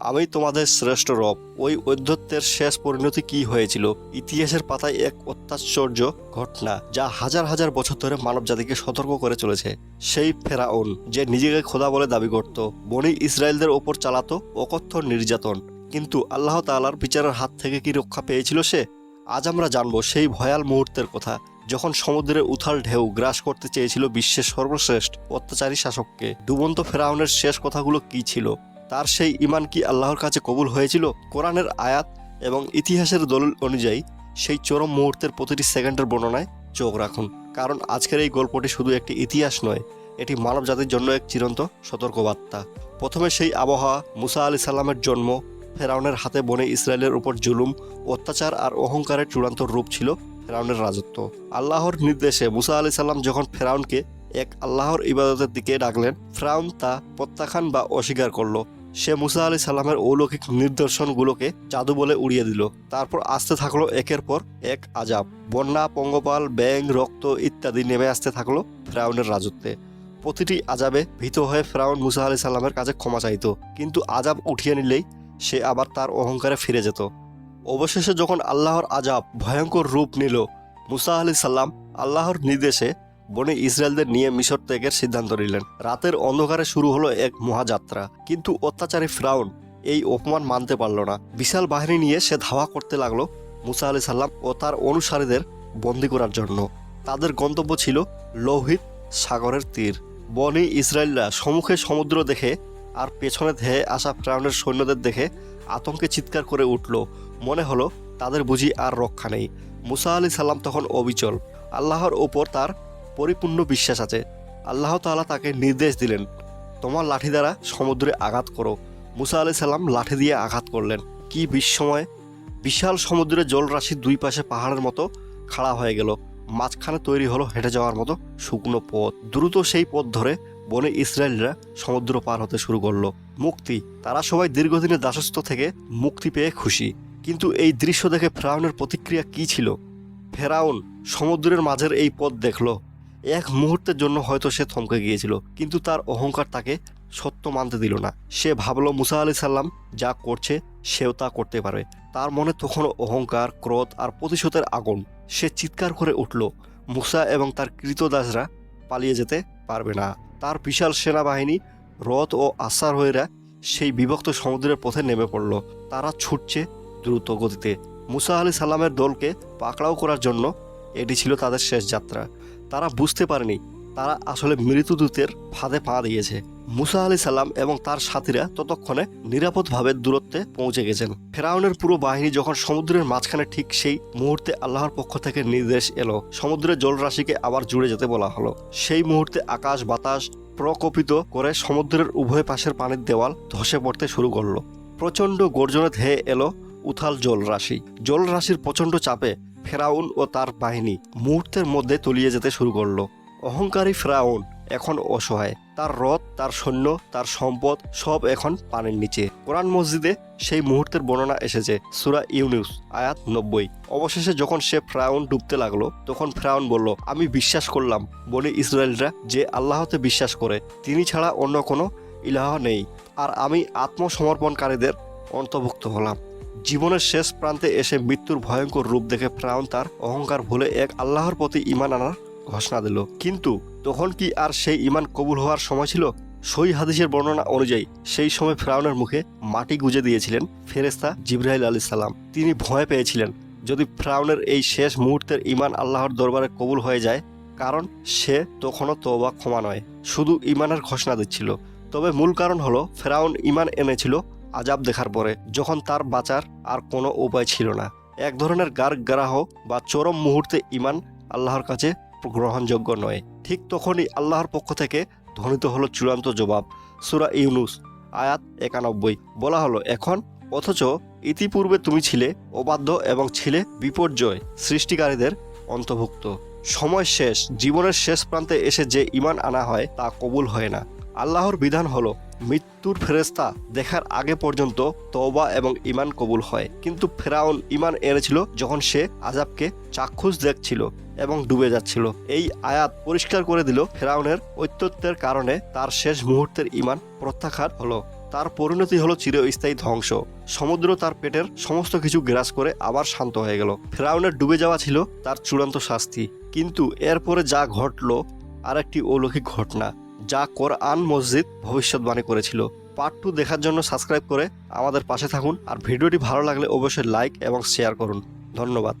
আমি তোমাদের শ্রেষ্ঠ রব। ওই ঔদ্ধত্যের শেষ পরিণতি কি হয়েছিল? ইতিহাসের পাতায় এক অত্যাশ্চর্য ঘটনা যা হাজার হাজার বছর ধরে মানব জাতিকে সতর্ক করে চলেছে। সেই ফেরাউন, যে নিজেকে খোদা বলে দাবি করত, বনি ইসরায়েলদের ওপর চালাতো অকথ্য নির্যাতন। কিন্তু আল্লাহ তাআলার বিচারের হাত থেকে কি রক্ষা পেয়েছিল সে? আজ আমরা জানব সেই ভয়াল মুহূর্তের কথা, যখন সমুদ্রের উথাল ঢেউ গ্রাস করতে চেয়েছিল বিশ্বের সর্বশ্রেষ্ঠ অত্যাচারী শাসককে। ডুবন্ত ফেরাউনের শেষ কথাগুলো কি ছিল? তার সেই ইমান কি আল্লাহর কাছে কবুল হয়েছিল? কোরআনের আয়াত এবং ইতিহাসের দলিল অনুযায়ী, সেই চরম মুহূর্তের প্রতিটি সেকেন্ডের বর্ণনায় চোখ রাখুন। কারণ আজকের এই গল্পটি শুধু একটি ইতিহাস নয়, এটি মানব জাতির জন্য এক চিরন্ত সতর্কবার্তা। প্রথমে সেই আবহাওয়া, মুসা আলি সাল্লামের জন্ম, ফেরাউনের হাতে বনে ইসরায়েলের উপর জুলুম, অত্যাচার আর অহংকারের চূড়ান্ত রূপ ছিল ফেরাউনের রাজত্ব। আল্লাহর নির্দেশে মুসা আলি সাল্লাম যখন ফেরাউনকে এক আল্লাহর ইবাদতের দিকে ডাকলেন, ফেরাউন তা প্রত্যাখ্যান বা অস্বীকার করল। সে মুসা আলি সাল্লামের অলৌকিক নিদর্শনগুলোকে জাদু বলে উড়িয়ে দিল। তারপর আসতে থাকল একের পর এক আজাব। বন্যা, পঙ্গপাল ব্যাং রক্ত ইত্যাদি নেমে আসতে থাকল ফেরাউনের রাজত্বে। প্রতিটি আজাবে ভীত হয়ে ফ্রাউন মুসা আলি সাল্লামের কাছে ক্ষমা চাইত। কিন্তু আজাব উঠিয়ে নিলেই সে আবার তার অহংকারে ফিরে যেত। অবশেষে যখন আল্লাহর আজাব ভয়ঙ্কর রূপ নিল, মুসা আলি সাল্লাম আল্লাহর নির্দেশে বনে ইসরায়েলদের নিয়ে মিশর ত্যাগের সিদ্ধান্ত নিলেন। রাতের অন্ধকারে শুরু হলো এক মহাযাত্রা। কিন্তু অত্যাচারী ফ্রাউন এই অপমান মানতে পারল না। বিশাল বাহিনী নিয়ে সে ধাওয়া করতে লাগল মুসা আলি সাল্লাম ও তার অনুসারীদের বন্দি করার জন্য। তাদের গন্তব্য ছিল লৌহিত সাগরের তীর। বনি ইসরায়েলরা সম্মুখে সমুদ্র দেখে আর পেছনে ধেয়ে আসা ফ্রাউনের সৈন্যদের দেখে আতঙ্কে চিৎকার করে উঠল। মনে হলো তাদের বুঝি আর রক্ষা নেই। মুসা আলি সাল্লাম তখন অবিচল। আল্লাহর ওপর তার পরিপূর্ণ বিশ্বাস আছে। আল্লাহ তাআলা তাকে নির্দেশ দিলেন, তোমার লাঠি দ্বারা সমুদ্রে আঘাত করো। মুসা আলি সাল্লাম লাঠি দিয়ে আঘাত করলেন। কি বিস্ময়! বিশাল সমুদ্রের জলরাশি দুই পাশে পাহাড়ের মতো খাড়া হয়ে গেল। মাঝখানে তৈরি হলো হেঁটে যাওয়ার মতো শুকনো পথ। দ্রুত সেই পথ ধরে বনে ইসরায়েলরা সমুদ্র পার হতে শুরু করল। মুক্তি! তারা সবাই দীর্ঘদিনের দাসত্ব থেকে মুক্তি পেয়ে খুশি। কিন্তু এই দৃশ্য দেখে ফেরাউনের প্রতিক্রিয়া কি ছিল? ফেরাউন সমুদ্রের মাঝের এই পথ দেখল। এক মুহূর্তের জন্য হয়তো সে থমকে গিয়েছিল, কিন্তু তার অহংকার তাকে সত্য মানতে দিল না। সে ভাবলো, মুসা আলি সাল্লাম যা করছে, সেও তা করতে পারে তার মনে তখনও অহংকার, ক্রোধ আর প্রতিশোধের আগুন। সে চিৎকার করে উঠল, মুসা এবং তার কৃতদাসরা পালিয়ে যেতে পারবে না। তার বিশাল সেনাবাহিনী রথ ও আশার হয়েরা সেই বিভক্ত সমুদ্রের পথে নেমে পড়ল। তারা ছুটছে দ্রুত গতিতে। মুসা আলি সাল্লামের দলকে পাকড়াও করার জন্য এটি ছিল তাদের শেষ যাত্রা। তারা বুঝতে পারেনি তারা আসলে মৃত্যুদূতের ফাঁদে পা দিয়েছে। মুসা আলি সাল্লাম এবং তার সাথীরা ততক্ষণে নিরাপদভাবে দূরত্বে পৌঁছে গেছেন। ফেরাউনের পুরো বাহিনী যখন সমুদ্রের মাঝখানে ঠিক সেই মুহূর্তে আল্লাহর পক্ষ থেকে নির্দেশ এলো, সমুদ্রের জলরাশিকে আবার জুড়ে যেতে বলা হলো। সেই মুহূর্তে আকাশ, বাতাস প্রকোপিত করে সমুদ্রের উভয় পাশের পানির দেওয়াল ধসে পড়তে শুরু করল। প্রচণ্ড গর্জনে ধেয়ে এলো উথাল জলরাশি। জলরাশির প্রচণ্ড চাপে ফেরাউন ও তার বাহিনী মুহূর্তের মধ্যে তলিয়ে যেতে শুরু করল। অহংকারী ফেরাউন এখন অসহায়। তার রথ, তার সৈন্য, তার সম্পদ সব এখন পানির নিচে। কোরআন মসজিদে সেই মুহূর্তের বর্ণনা এসেছে, সুরা ইউনিউস আয়াত নব্বই। অবশেষে যখন সে ফ্রাউন ডুবতে লাগল, তখন ফ্রাউন বলল, আমি বিশ্বাস করলাম বলে ইসরায়েলরা যে আল্লাহতে বিশ্বাস করে, তিনি ছাড়া অন্য কোনো ইলাহ নেই। আর আমি আত্মসমর্পণকারীদের অন্তর্ভুক্ত হলাম। জীবনের শেষ প্রান্তে এসে মৃত্যুর ভয়ঙ্কর রূপ দেখে ফ্রাউন তার অহংকার ভুলে এক আল্লাহর প্রতি ইমান আনার ঘোষণা দিল। কিন্তু তখন কি আর সেই ইমান কবুল হওয়ার সময় ছিল? সই হাদিসের বর্ণনা অনুযায়ী সেই সময় ফ্রাউনের মুখে মাটি গুজে দিয়েছিলেন ফেরেস্তা জিব্রাহিল আলী সালাম। তিনি ভয় পেয়েছিলেন, যদি ফ্রাউনের এই শেষ মুহূর্তের ইমান আল্লাহর দরবারে কবুল হয়ে যায়, কারণ সে তখনও তওবা ক্ষমা নয়, শুধু ইমানের ঘোষণা দিচ্ছিল। তবে মূল কারণ হলো, ফেরাউন ইমান এনেছিল আজাব দেখার পরে যখন তার বাঁচার আর কোনো উপায় ছিল না, এক ধরনের গার গ্রাহ বা চরম মুহূর্তে ইমান আল্লাহর কাছে গ্রহণযোগ্য নয়। ঠিক তখনই আল্লাহর পক্ষ থেকে ধ্বনিত হলো চূড়ান্ত জবাব, সুরা ইউনুস, আয়াত একানব্বই। বলা হলো, এখন অথচ ইতিপূর্বে তুমি ছিলে অবাধ্য এবং ছিলে বিপর্যয়, সৃষ্টিকারীদের অন্তর্ভুক্ত। সময় শেষ, জীবনের শেষ প্রান্তে এসে যে ইমান আনা হয় তা কবুল হয় না। আল্লাহর বিধান হলো মৃত্যুর ফেরেস্তা দেখার আগে পর্যন্ত তওবা এবং ইমান কবুল হয়। কিন্তু ফেরাউন ইমান এনেছিল যখন সে আজাবকে চাক্ষুষ দেখছিল এবং ডুবে যাচ্ছিল। এই আয়াত পরিষ্কার করে দিল ফেরাউনের ঐত্যত্বের কারণে তার শেষ মুহূর্তের ইমান প্রত্যাখ্যান হলো। তার পরিণতি হলো চিরস্থায়ী ধ্বংস। সমুদ্র তার পেটের সমস্ত কিছু গ্রাস করে আবার শান্ত হয়ে গেল। ফেরাউনের ডুবে যাওয়া ছিল তার চূড়ান্ত শাস্তি। কিন্তু এরপরে যা ঘটলো আর একটি অলৌকিক ঘটনা। যা কোরআন মসজিদ ভবিষ্যৎবাণী করেছিল। পার্ট টু দেখার জন্য সাবস্ক্রাইব করে আমাদের পাশে থাকুন। আর ভিডিওটি ভালো লাগলে অবশ্যই লাইক এবং শেয়ার করুন। ধন্যবাদ।